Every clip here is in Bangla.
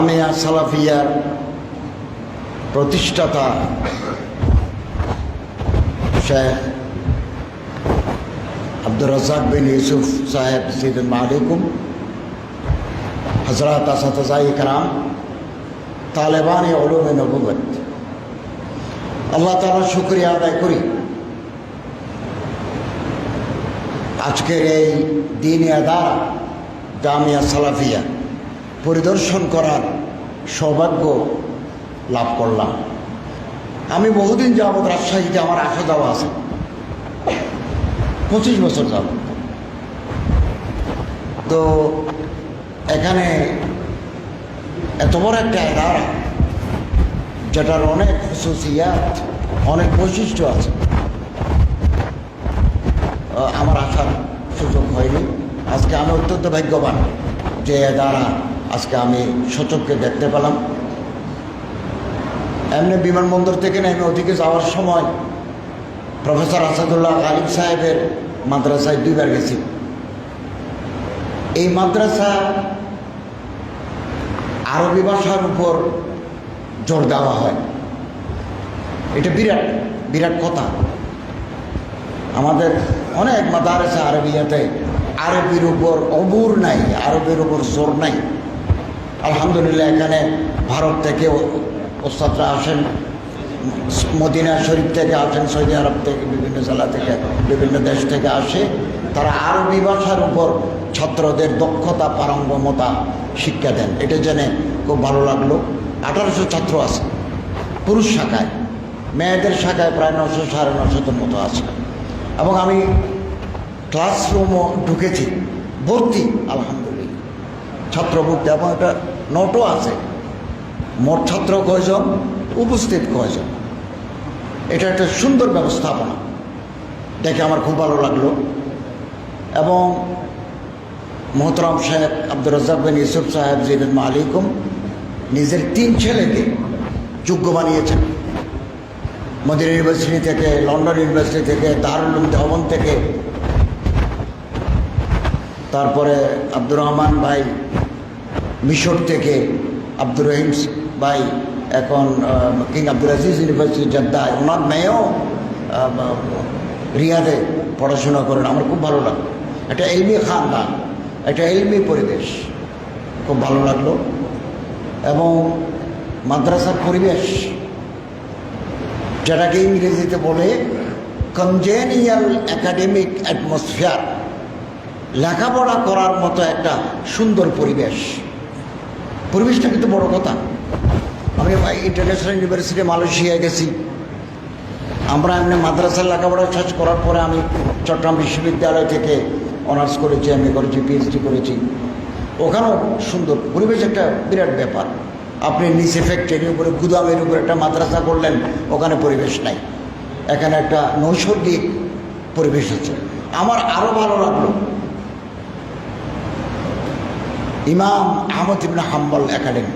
আমিয়া সালাফিয়ার প্রতিষ্ঠাতা শেখ আব্দুর রাজাক বিন ইউসুফ সাহেব সিদ্দিন আলাইকুম হজরত আসাতাই কারাম, তালেবান ওলুমে নবুবত আল্লাহ তালার শুক্রিয়া আদায় করি। আজকের এই দিন আদার জামিয়া সালাফিয়া পরিদর্শন করার সৌভাগ্য লাভ করলাম। আমি বহুদিন যাবৎ রাজশাহীতে আমার আসা যাওয়া আছে। পঁচিশ বছর যাব তো এখানে এত বড় একটা এদারা যেটার অনেক খুশুসিয়াত অনেক বৈশিষ্ট্য আছে। আমার আসার সুযোগ হয়নি। আজকে আমি অত্যন্ত ভাগ্যবান যে দ্বারা আজকে আমি সচককে দেখতে পেলাম। এমনি বিমানবন্দর থেকে নেমে ওদিকে যাওয়ার সময় প্রফেসর আসাদুল্লাহ আলিম সাহেবের মাদ্রাসায় দুইবার গেছি। এই মাদ্রাসা আরবি ভাষার উপর জোর দেওয়া হয়। এটা বিরাট বিরাট কথা। আমাদের অনেক মাদারেসা আরবিয়াতে আরবির উপর অবুর নাই, আরবের উপর জোর নাই। আলহামদুলিল্লাহ, এখানে ভারত থেকে ওস্তাদরা আসেন, মদিনা শরীফ থেকে আসেন, সৌদি আরব থেকে, বিভিন্ন জেলা থেকে, বিভিন্ন দেশ থেকে আসে। তারা আরবি ভাষার উপর ছাত্রদের দক্ষতা, পারঙ্গমতা শিক্ষা দেন। এটা জেনে খুব ভালো লাগল। আঠারোশো ছাত্র আছে, পুরুষ শাখায়। মেয়েদের শাখায় প্রায় নশো, সাড়ে নশোর মতো আছে। এবং আমি ক্লাসরুমও ঢুকেছি, ভর্তি, আলহামদুলিল্লাহ। ছাত্রভুক্তি এবং একটা নোটও আছে। মোট ছাত্র কয়জন? উপস্থিত কয়জন? এটা একটা সুন্দর ব্যবস্থাপনা। দেখে আমার খুব ভালো লাগল। এবং মোহতরম সাহেব আব্দুর রাজ্জাক বিন ইউসুফ সাহেব জিবেদ মালিকুম নিজের তিন ছেলেকে যোগ্য বানিয়েছেন। মদিনা ইউনিভার্সিটি থেকে, লন্ডন ইউনিভার্সিটি থেকে দারুল দেওবন থেকে। তারপরে আব্দুর রহমান ভাই মিশর থেকে আব্দুর রহিম ভাই, এখন কিং আব্দুল আজিজ ইউনিভার্সিটি জেদ্দায়, ওনার মেয়েও রিয়াদে পড়াশোনা করেন। আমার খুব ভালো লাগল। একটা এলমি খানদান, একটা এলমি পরিবেশ খুব ভালো লাগল। এবং মাদ্রাসার পরিবেশ, যেটাকে ইংরেজিতে বলে কনজেনিয়াল একাডেমিক অ্যাটমসফিয়ার লেখাপড়া করার মতো একটা সুন্দর পরিবেশ। পরিবেশটা কিন্তু বড় কথা। আমি ইন্টারন্যাশনাল ইউনিভার্সিটি মালয়েশিয়ায় গেছি। আমরা এমনি মাদ্রাসার লেখাপড়া শেষ করার পরে আমি চট্টগ্রাম বিশ্ববিদ্যালয় থেকে অনার্স করেছি এম করেছি পিএইচডি করেছি। ওখানেও সুন্দর পরিবেশ একটা বিরাট ব্যাপার। আপনি নিচে ফ্যাক্টরির উপরে, গুদামের উপরে একটা মাদ্রাসা করলেন, ওখানে পরিবেশ নাই। এখানে একটা নৈসর্গিক পরিবেশ আছে। আমার আরও ভালো লাগল ইমাম আহমদ ইবনে হাম্বল একাডেমি।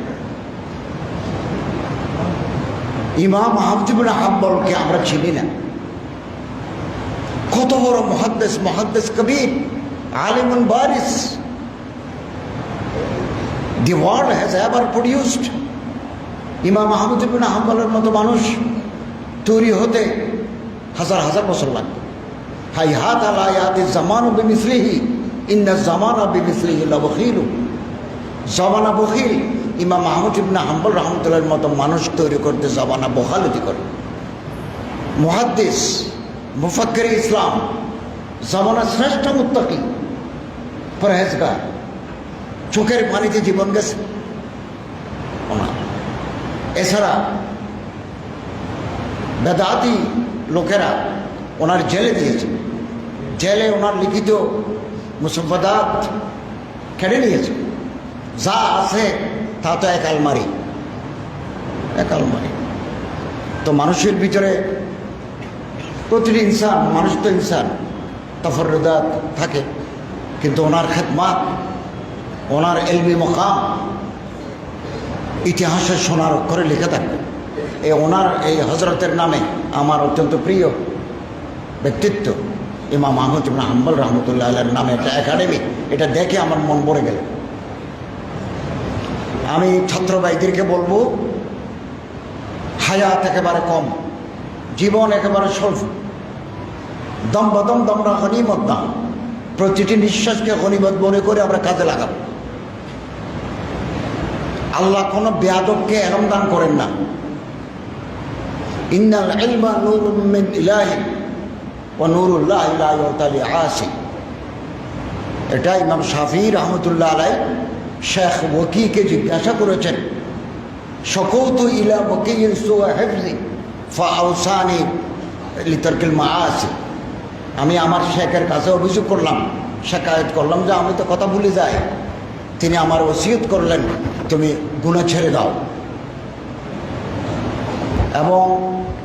ইমাম আহমদ ইবনে হাম্বলকে আমরা চিনি না। কত বড় মহাদ্দেশ মহাদ্দেশ কবির, আলিমুন বারিস। The world has ever produced Imam Ahmad ibn হাম্বলের মতো মানুষ তৈরি হতে হাজার হাজার বছর লাগবে। হাই হাত আলায়াতি জামানু বিমিসলিহি, ইন্না জামানা বিমিসলিহি লবখিলু জমানা বখিল ইমাম মাহমুদ ইবনা হাম্বল রহমতুল্লাহর মতো মানুষ তৈরি করতে জমানা বহালতি করে। মুহাদ্দিস, মুফাক্কির ইসলাম জমানা শ্রেষ্ঠ মুত্তাকি, পরহেজগার, চোখের পানিতে জীবন গেছে। ওনার। এছাড়া বেদাতি লোকেরা ওনার জেলে দিয়েছে। জেলে ওনার লিখিত মুসফাদাত কেড়ে নিয়েছে। যা আছে, তা তো এক আলমারি। এক আলমারি। তো মানুষের ভিতরে প্রতিটি ইনসান, মানুষ তো ইনসান তফরদাত থাকে। কিন্তু ওনার খেদমাত, ওনার এলবি মকাম, ইতিহাসে সোনার অক্ষরে লিখে থাকবে। এই ওনার, এই হজরতের নামে আমার অত্যন্ত প্রিয় ব্যক্তিত্ব, ইমাম আহমদ ইবনা হাম্বল রহমতুল্লাহ আল্লাহর নামে একটা একাডেমি। এটা দেখে আমার মন ভরে গেল। আমি ছাত্র ভাইদেরকে বলব, হায়াত একেবারে কম, জীবন একেবারে স্বল্প দম বদম দমরা গনিমত দাম। প্রতিটি নিঃশ্বাসকে গনিমত মনে করে আমরা কাজে লাগাবো। আল্লাহ কোনো বেয়াদবকে এরম দান করেন না। ইন্নাল ইলমা নূরুম ইলাহি এটা ইমাম শাফি রহমতুল্লাহ আলাই শেখ ওকিকে জিজ্ঞাসা করেছেন, শকৌত ইলা ওকিল সুয়া হেফজি ফাউসানি লিতর্কিল মা আছে আমি আমার শেখের কাছে অভিযোগ করলাম, শেখায়ত করলাম যে আমি তো কথা ভুলে যাই। তিনি আমার ওসিয়ত করলেন, তুমি গুণা ছেড়ে দাও। এবং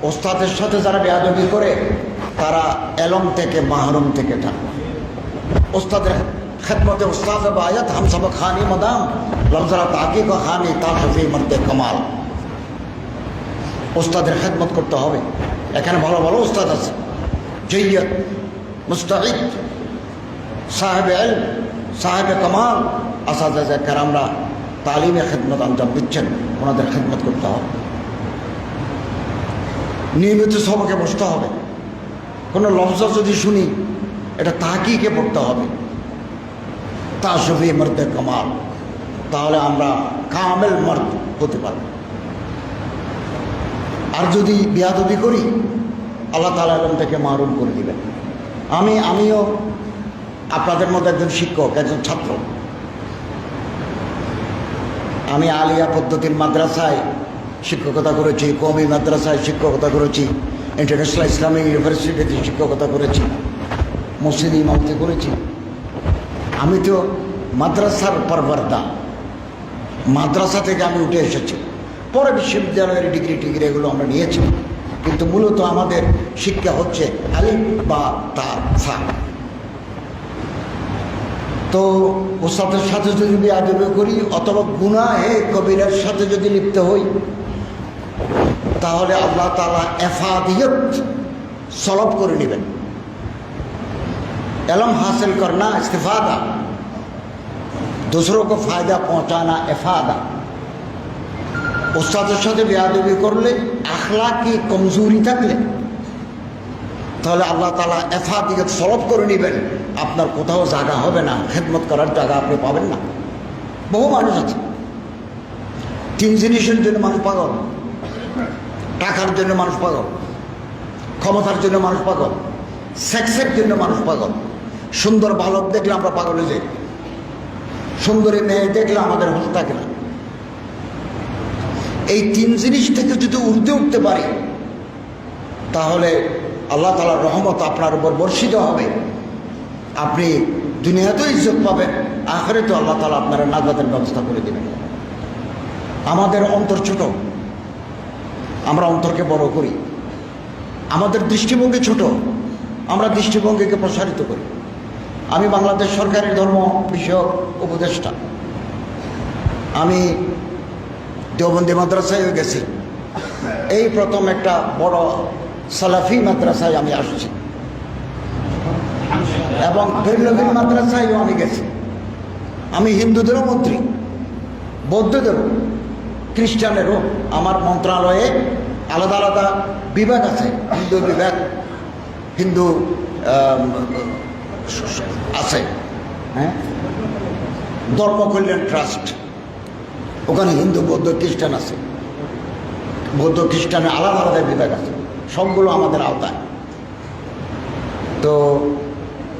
ওস্তাদের সাথে যারা বেয়াদবি করে, তারা এলম থেকে, মাহরুম থেকে থাকে। ওস্তাদের খেদমতে উস্তাদ বায়াত হাম সব খানি মদাম লফজরা তাকি ক খানি তা শফি মর্দে কমাল ওস্তাদের খেদমত করতে হবে এখানে ভালো ভালো ওস্তাদ আছে জৈয়ত মুস্তাহিদ সাহেব এল সাহেব কামাল আসাদা কারামরা তালিমে খেদমত আঞ্জাম দিচ্ছেন ওনাদের খেদমত করতে হবে নিয়মিত সবকে বসতে হবে কোনো লফজ যদি শুনি এটা তাকিকে পড়তে হবে। তা শফি মর্দে কামাল। তাহলে আমরা কামেল মর্দ হতে পারব আর যদি বিয়াদবি করি, আল্লাহ তালা এরম থেকে মারুম করে দিবেন। আমি, আমিও আপনাদের মধ্যে একজন শিক্ষক, একজন ছাত্র। আমি আলিয়া পদ্ধতির মাদ্রাসায় শিক্ষকতা করেছি কমি মাদ্রাসায় শিক্ষকতা করেছি, ইন্টারন্যাশনাল ইসলামিক ইউনিভার্সিটিতে শিক্ষকতা করেছি, মসজিদ ইমামতি করেছি। আমি তো মাদ্রাসার পরবর্দা। মাদ্রাসা থেকে আমি উঠে এসেছি। পরে বিশ্ববিদ্যালয়ের ডিগ্রি টিগ্রি এগুলো আমরা নিয়েছি। কিন্তু মূলত আমাদের শিক্ষা হচ্ছে আলিফ বা তার সা। তো ওস্তাদের সাথে যদি বেয়াদবি করি অথবা গুনাহে কবিরের সাথে যদি লিপ্ত হই, তাহলে আল্লাহ তালা এফাদিয়ত সলভ করে নেবেন। एलम हासिल करना इस्तीफादा दूसरों को फ़ायदा पहुंचाना इफादा উস্তাদের সাথে বেয়াদবি করলে আখলাকি কমজোরি থাকলে তাহলে আল্লাহ তালা এফাদিয়ত সলভ করে নেবেন আপনার কোথাও জায়গা হবে না খেদমত করার জায়গা আপনি পাবেন না বহু মানুষ আছে তিন জিনিসের জন্য মানুষ পাগল টাকার জন্য মানুষ পাগল ক্ষমতার জন্য মানুষ পাগল সেক্সের জন্য মানুষ পাগল সুন্দর বালক দেখলে আমরা পাগল হয়ে যাই। সুন্দরী মেয়ে দেখলে আমাদের হুঁশ থাকে না। এই তিন জিনিস থেকে যদি উঠতে উঠতে পারি, তাহলে আল্লাহ তালার রহমত আপনার উপর বর্ষিত হবে। আপনি দুনিয়াতেও ইজ্জত পাবেন আখরে তো আল্লাহ তালা আপনার নাজাদের ব্যবস্থা করে দেবেন। আমাদের অন্তর ছোট, আমরা অন্তরকে বড় করি। আমাদের দৃষ্টিভঙ্গি ছোট, আমরা দৃষ্টিভঙ্গিকে প্রসারিত করি। আমি বাংলাদেশ সরকারের ধর্ম বিষয়ক উপদেষ্টা। আমি দেওবন্দি মাদ্রাসায় গেছি। এই প্রথম একটা বড় সালাফি মাদ্রাসায় আমি আসছি। এবং বেরলভীর মাদ্রাসায়ও আমি গেছি। আমি হিন্দুদেরও মন্ত্রী, বৌদ্ধদেরও, খ্রিস্টানেরও। আমার মন্ত্রণালয়ে আলাদা আলাদা বিভাগ আছে, হিন্দু বিভাগ, হিন্দু আছে হ্যাঁ? ধর্ম কল্যাণ ট্রাস্ট, ওখানে হিন্দু, বৌদ্ধ, খ্রিস্টান আছে। বৌদ্ধ, খ্রিস্টানের আলাদা আলাদা বিভাগ আছে, সবগুলো আমাদের আওতায়। তো,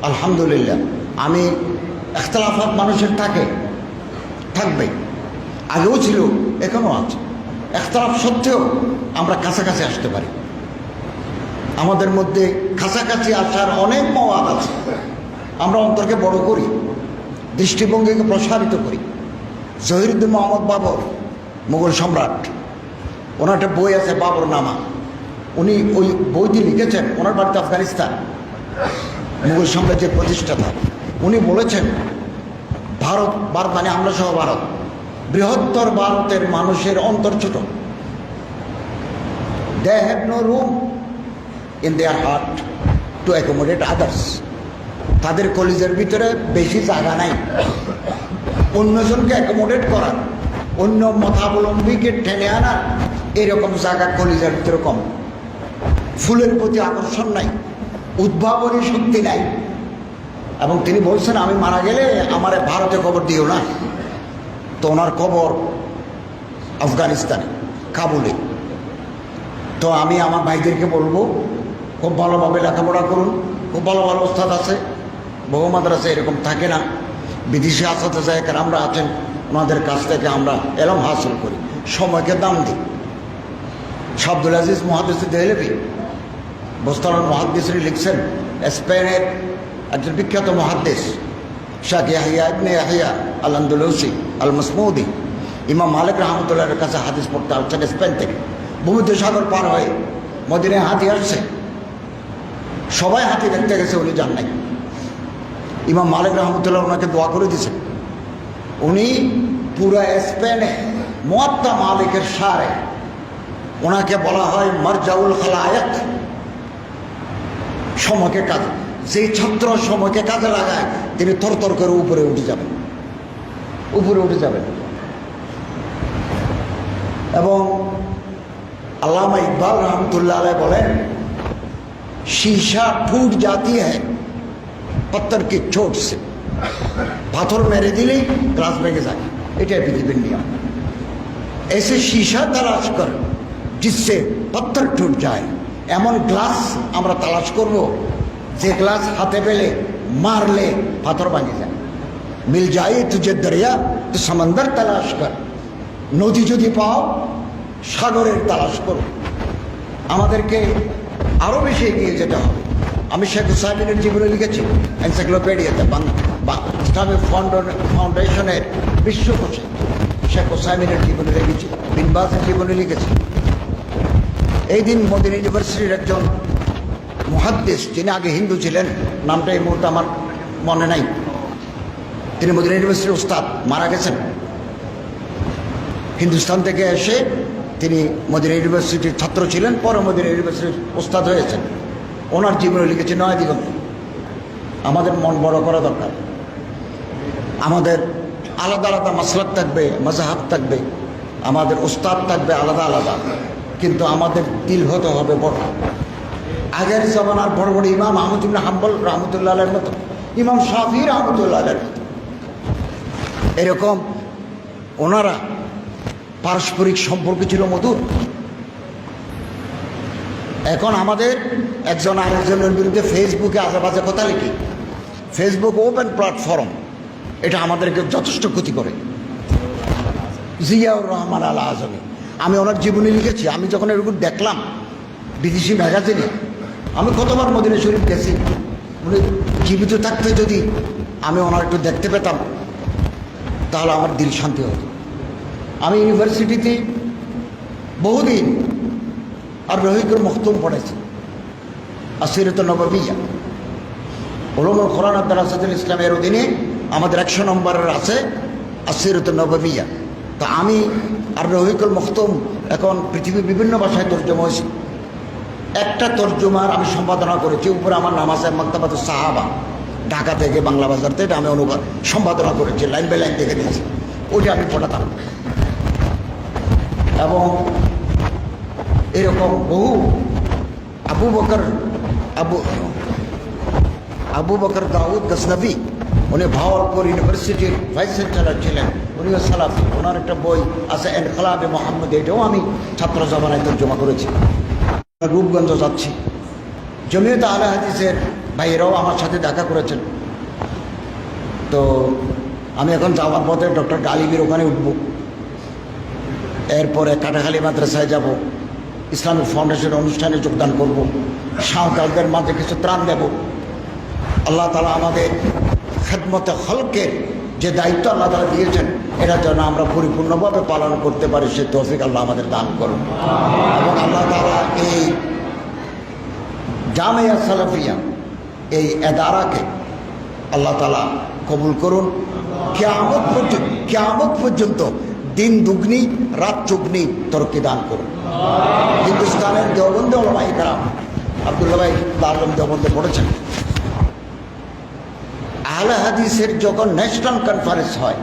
আলহামদুলিল্লাহ, আমি একতলাফাত মানুষের থাকে, থাকবে। আগেও ছিল এখনও আছে। একতলাফ সত্ত্বেও আমরা কাছাকাছি আসতে পারি। আমাদের মধ্যে কাছাকাছি আসার অনেক মওয়াদ আছে। আমরা অন্তরকে বড় করি, দৃষ্টিভঙ্গিকে প্রসারিত করি। জহিরুদ্দিন মোহাম্মদ বাবর, মুঘল সম্রাট, ওনার একটা বই আছে বাবর নামা উনি ওই বইটি লিখেছেন, ওনার বাড়িতে আফগানিস্তান, মুঘল সাম্রাজ্যের প্রতিষ্ঠাতা। উনি বলেছেন, ভারত ভারত মানে আমরা সহ ভারত। বৃহত্তর ভারতের মানুষের অন্তর ছোট। They have no room in their heart to accommodate others তাদের কলেজের ভিতরে বেশি জায়গা নাই। অন্যজনকে অ্যাকোমোডেট করার, অন্য মতাবলম্বীকে টেনে আনার এরকম জায়গা কলিজার ভিতরে কম। ফুলের প্রতি আকর্ষণ নাই, উদ্ভাবনী শক্তি নাই। এবং তিনি বলছেন, আমি মারা গেলে আমার ভারতে খবর দিও না। তো ওনার খবর আফগানিস্তানে, কাবুলে। তো আমি আমার ভাইদেরকে বলব, খুব ভালোভাবে লেখাপড়া করুন, খুব ভালো ভালো ওস্তাদ আছে। বহু মাদ্রাসা এরকম থাকে না। বিদেশি আসাতে যায় আমরা আছেন, ওনাদের কাছ থেকে আমরা এলম হাসিল করি। সময়কে দাম দিই। শাব্দুল আজিজ মহাদিস দেহলেবি বোস্তালার মহাদ্দেশরি লিখছেন, স্পেনের একজন বিখ্যাত মহাদ্দেশ শাহ ইয়াহিয়া ইবনে ইয়াহিয়া আল আন্দুলসি আল মসমুদি ইমাম মালিক রহমতুল্লাহের কাছে হাদিস পড়তে আসছেন স্পেন থেকে। ভূমধ্য সাগর পার হয়ে মদিনায় হাতি আসছে। সবাই হাতি দেখতে গেছে, উনি যান নাই। ইমাম মালিক রহমতুল্লাহ ওনাকে দোয়া করে দিয়েছেন। উনি পুরো স্পেনে মোয়াত্তা মালিকের সারে ওনাকে বলা হয় মারজাউল খালায়ক। সময়কে কাজে যে ছাত্র সময়কে কাজে লাগায়, তিনি তরতর করে উপরে উঠে যাবেন। উপরে উঠে যাবেন। এবং আল্লামা ইকবাল রহমতুল্লাহ বলেন শীশা ঠুট জাতি হ্যাঁ पत्थर की चोट से পাথর মেরে দিলেই গ্লাস ভেঙে যায় এটাই পৃথিবীর নিয়ম ऐसे शीशा तलाश कर जिससे पत्थर टूट जाए এমন গ্লাস আমরা তালাশ করব যে গ্লাস হাতে পেলে মারলে পাথর ভাঙে যায় মিল যায় তুঝে দরিয়া তো সমন্দর তালাশ কর নদী যদি পাও সাগরের তালাশ করো আমাদেরকে আরও বেশি এগিয়ে যেতে হবে আমি শেখ হুসাইনের জীবনে লিখেছি। এনসাইক্লোপিডিয়াতে ইসলামিক ফাউন্ডেশনের বিশ্বকোষে শেখ হুসাইনের জীবনে লিখেছি বিনবাসের জীবনে লিখেছি। এই দিন মোদিন ইউনিভার্সিটির একজন মহাদ্দেশ, যিনি আগে হিন্দু ছিলেন, নামটা এই মুহূর্তে আমার মনে নাই। তিনি মদিনা ইউনিভার্সিটির উস্তাদ মারা গেছেন। হিন্দুস্তান থেকে এসে তিনি মদিনা ইউনিভার্সিটির ছাত্র ছিলেন, পরে মদিনা ইউনিভার্সিটির ওস্তাদ হয়েছেন। ওনার জীবনে লিখেছে নয় দিগন্ত। আমাদের মন বড় করা দরকার। আমাদের আলাদা আলাদা মাসলাক থাকবে মজাহাব থাকবে, আমাদের উস্তাদ থাকবে আলাদা আলাদা। কিন্তু আমাদের দিল হতে হবে বড়। আগের জমানার বড় বড় ইমাম আহমদুল্লাহ হাম্বল রহমতুল্লাহ মতো। ইমাম শাফি রহমতুল্লাহ মতো। এরকম ওনারা পারস্পরিক সম্পর্ক ছিল মধুর। এখন আমাদের একজন আরেকজনের বিরুদ্ধে ফেসবুকে আশেপাশে কথা লিখি। ফেসবুক ওপেন প্ল্যাটফর্ম এটা আমাদেরকে যথেষ্ট ক্ষতি করে। জিয়াউর রহমান আল আজমি আমি ওনার জীবনী লিখেছি, আমি যখন এরকম দেখলাম বিদেশি ম্যাগাজিনে, আমি কতবার মদিনা শরীফ গেছি, উনি জীবিত থাকতে যদি আমি ওনার একটু দেখতে পেতাম, তাহলে আমার দিল শান্তি হতো। আমি ইউনিভার্সিটিতে বহুদিন আর রহিকুর মখতুম পড়েছি। আসিরত নবাবিয়া। ওলমুল কোরআন আব্দাল ইসলামের অধীনে আমাদের একশো নম্বরের আছে আসিরত নবাবিয়া। তা আমি আর রহিকুল মখতুম এখন পৃথিবীর বিভিন্ন ভাষায় তর্জমা হয়েছি। একটা তর্জমার আমি সম্পাদনা করেছি, উপরে আমার নাম আছে মক্তাবাদ সাহাবা। ঢাকা থেকে বাংলা বাজার থেকে আমি অনুবাদ, সম্পাদনা করেছি, লাইন বাই লাইন দেখে দিয়েছি ওইটা আমি পড়াতাম। এবং এরকম বহু আবু বকর, আবু আবু বকর দাউদ গসনবী উনি ভাওয়ালপুর ইউনিভার্সিটির ভাইস চ্যান্সেলার ছিলেন। উনিও সালাফি। ওনার একটা বই আছে এনকলাবে মোহাম্মদ, এটাও আমি ছাত্র জমানায় তর্জমা করেছি। রূপগঞ্জ যাচ্ছি। জমিয়ত আলা হাদিসের ভাইয়েরাও আমার সাথে দেখা করেছেন। তো আমি এখন যাওয়ার পথে ডক্টর গালিবির ওখানে উঠব। এরপরে কাটাখালী মাদ্রাসায় যাব। ইসলামিক ফাউন্ডেশনের অনুষ্ঠানে যোগদান করব। সাঁওতালদের মাঝে কিছু ত্রাণ দেব। আল্লাহ তালা আমাদের খেদমতে হলকের যে দায়িত্ব আল্লাহ তালা দিয়েছেন এটা যেন আমরা পরিপূর্ণভাবে পালন করতে পারি, সে তৌফিক আল্লাহ আমাদের দান করুন। এবং আল্লাহ তালা এই জামিয়া সালাফিয়া, এই এদারাকে আল্লাহ তালা কবুল করুন। কেয়ামত পর্যন্ত কেয়ামত পর্যন্ত দিন দুগ্নি, রাত চুগ্নি তরকি দান করুন। হিন্দুস্তানের দেওবন্দে ওলামাই কারাম আবদুল্লা ভাই আলম দেওবন্দে পড়েছেন। আহলে হাদিসের যখন ন্যাশনাল কনফারেন্স হয়,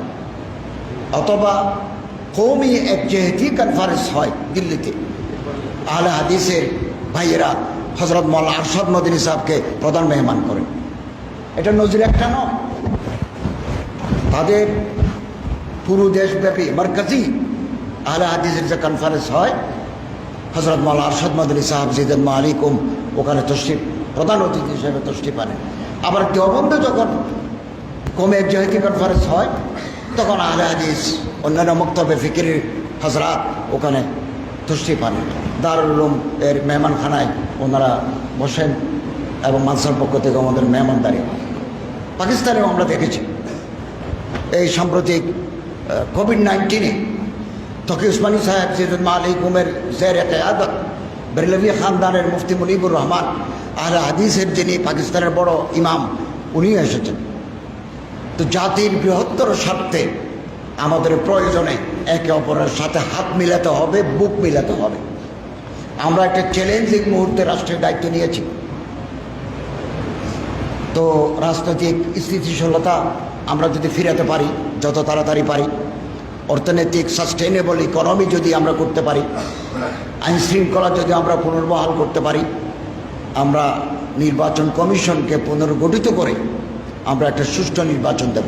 অথবা কৌমি এক জেহেতি কনফারেন্স হয় দিল্লিতে, আহলে হাদিসের ভাইয়েরা হজরত মোল্লা আরশদ মদিনী সাহেবকে প্রধান মেহমান করেন। এটা নজির একটা নয়। তাদের পুরো দেশব্যাপী মার্কাজি আহলে হাদিসের যে কনফারেন্স হয় হজরত মাল আরশাদ মদনী সাহাব জিদেন মালিকুম ওখানে তষ্টি প্রধান অতিথি হিসেবে তষ্টি পানে আবার দেওবন্দে যখন কমে জয়তি কনফারেন্স হয়, তখন আহলে হাদিস, অন্যান্য মক্তব্যে ফিকিরের হজরাত ওখানে তষ্টি পান দারুল উলুম এর মেহমানখানায় ওনারা বসেন এবং মানসার পক্ষ থেকে আমাদের মেহমানদারি পাকিস্তানেও আমরা দেখেছি। এই সাম্প্রতিক কোভিড নাইন্টিনে তকি উসমানী সাহেব সিদ্দ মালিক উমের জের আদত বেরলভি খানদানের মুফতি মুনিবুর রহমান আহলে হাদিসের যিনি পাকিস্তানের বড় ইমাম উনিও এসেছেন তো জাতির বৃহত্তর স্বার্থে আমাদের প্রয়োজনে একে অপরের সাথে হাত মিলাতে হবে বুক মিলাতে হবে আমরা একটা চ্যালেঞ্জিং মুহূর্তে রাষ্ট্রের দায়িত্ব নিয়েছি তো রাজনৈতিক স্থিতিশীলতা আমরা যদি ফিরাতে পারি যত তাড়াতাড়ি পারি অর্থনৈতিক সাস্টেনেবল ইকোনমি যদি আমরা করতে পারি, আইন শৃঙ্খলা যদি আমরা পুনর্বহাল করতে পারি, আমরা নির্বাচন কমিশনকে পুনর্গঠিত করে আমরা একটা সুষ্ঠু নির্বাচন দেব।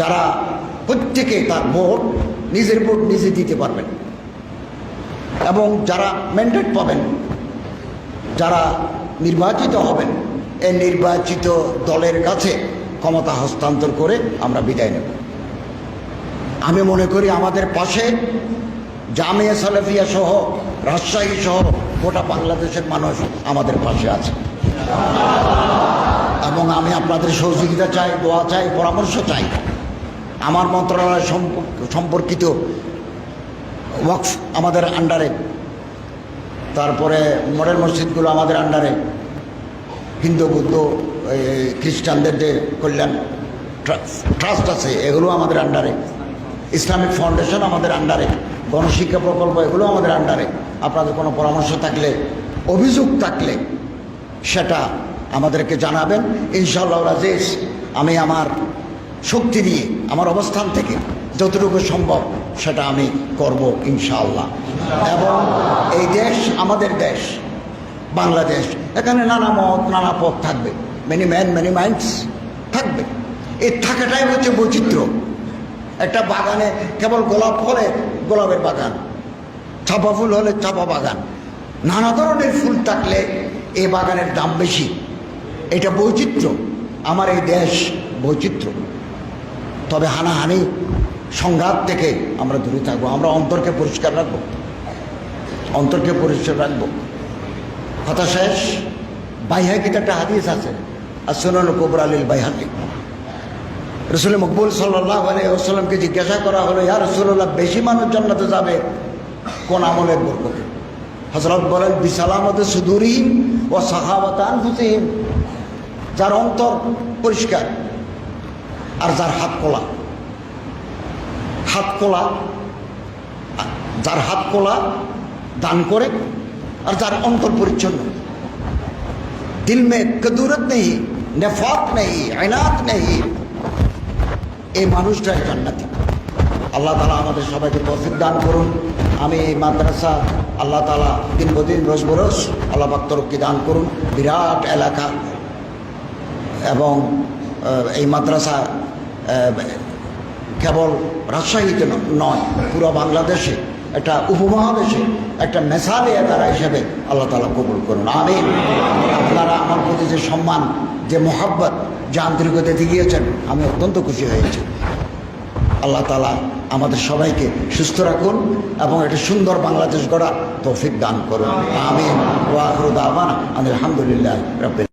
যারা প্রত্যেকে তার ভোট নিজের ভোট নিজে দিতে পারবেন এবং যারা ম্যান্ডেট পাবেন, যারা নির্বাচিত হবেন, এই নির্বাচিত দলের কাছে ক্ষমতা হস্তান্তর করে আমরা বিদায় নেব। আমি মনে করি আমাদের পাশে জামিয়া সালেফিয়া সহ, রাজশাহী সহ গোটা বাংলাদেশের মানুষ আমাদের পাশে আছে। এবং আমি আপনাদের সহযোগিতা চাই, দোয়া চাই, পরামর্শ চাই। আমার মন্ত্রণালয় সম্পর্ক- সম্পর্কিত ওয়াকফ আমাদের আন্ডারে, তারপরে মডেল মসজিদগুলো আমাদের আন্ডারে, হিন্দু, বৌদ্ধ খ্রিস্টানদের যে কল্যাণ ট্রাস্ট আছে, এগুলো আমাদের আন্ডারে। ইসলামিক ফাউন্ডেশন আমাদের আন্ডারে গণশিক্ষা প্রকল্প, এগুলো আমাদের আন্ডারে আপনাদের কোনো পরামর্শ থাকলে, অভিযোগ থাকলে, সেটা আমাদেরকে জানাবেন। ইনশাআল্লাহ রাজেশ, আমি আমার শক্তি দিয়ে আমার অবস্থান থেকে যতটুকু সম্ভব সেটা আমি করব ইনশাআল্লাহ। এবং এই দেশ আমাদের দেশ, বাংলাদেশ, এখানে নানা মত, নানা পথ থাকবে। মেনি ম্যান মেনি মাইন্ডস থাকবে। এই থাকাটাই হচ্ছে বৈচিত্র্য। একটা বাগানে কেবল গোলাপ হলে গোলাপের বাগান, চাপা ফুল হলে চাপা বাগান। নানা ধরনের ফুল থাকলে এই বাগানের দাম বেশি। এটা বৈচিত্র্য, আমার এই দেশ বৈচিত্র্য। তবে হানাহানি, সংঘাত থেকে আমরা দূরে থাকব, আমরা অন্তরকে পরিষ্কার রাখব। অন্তরকে পরিষ্কার রাখব। কথা শেষ? বাইহাকিতে একটা হাদিস আছে আর সুনন কোবর আলীল বাইহাকি। রসুল মকবুল সাল্লাহ আলাইসাল্লামকে জিজ্ঞাসা করা হলো, ইয়া রসুল্লাহ বেশি মানুষ জান্নাতে যাবে কোন আমলের বরকতে? হজরত বলেন বিসালামতে সুদুরহীন ও সাহাবাতান হুসিহীন যার অন্তর পরিষ্কার আর যার হাত কোলা হাত কোলা যার হাত কোলা দান করে আর যার অন্তর পরিচ্ছন্ন। দিল মে কদুরত নেই নেফাক নেই আইনাত নেই। এই মানুষটাই জান্নাতি। আল্লাহ তালা আমাদের সবাইকে তৌফিক দান করুন। আমি এই মাদ্রাসা আল্লাহ তালা দিন বদিন রোজ বরস আল্লাহ তরক্কি দান করুন। বিরাট এলাকা। এবং এই মাদ্রাসা কেবল রাজশাহীতে নয়, পুরো বাংলাদেশে একটা উপমহাদেশে একটা মেসালে তারা হিসেবে আল্লাহ তালা কবুল করুন। আমি আপনারা আমার প্রতি যে সম্মান, যে মোহাব্বত যে দিয়েছেন আমি অত্যন্ত খুশি হয়েছি। আল্লাহ তালা আমাদের সবাইকে সুস্থ রাখুন এবং একটা সুন্দর বাংলাদেশ গড়া তৌফিক দান করুন। আমি ওয়াহরুদ আহমান আলহামদুলিল্লাহ রবিল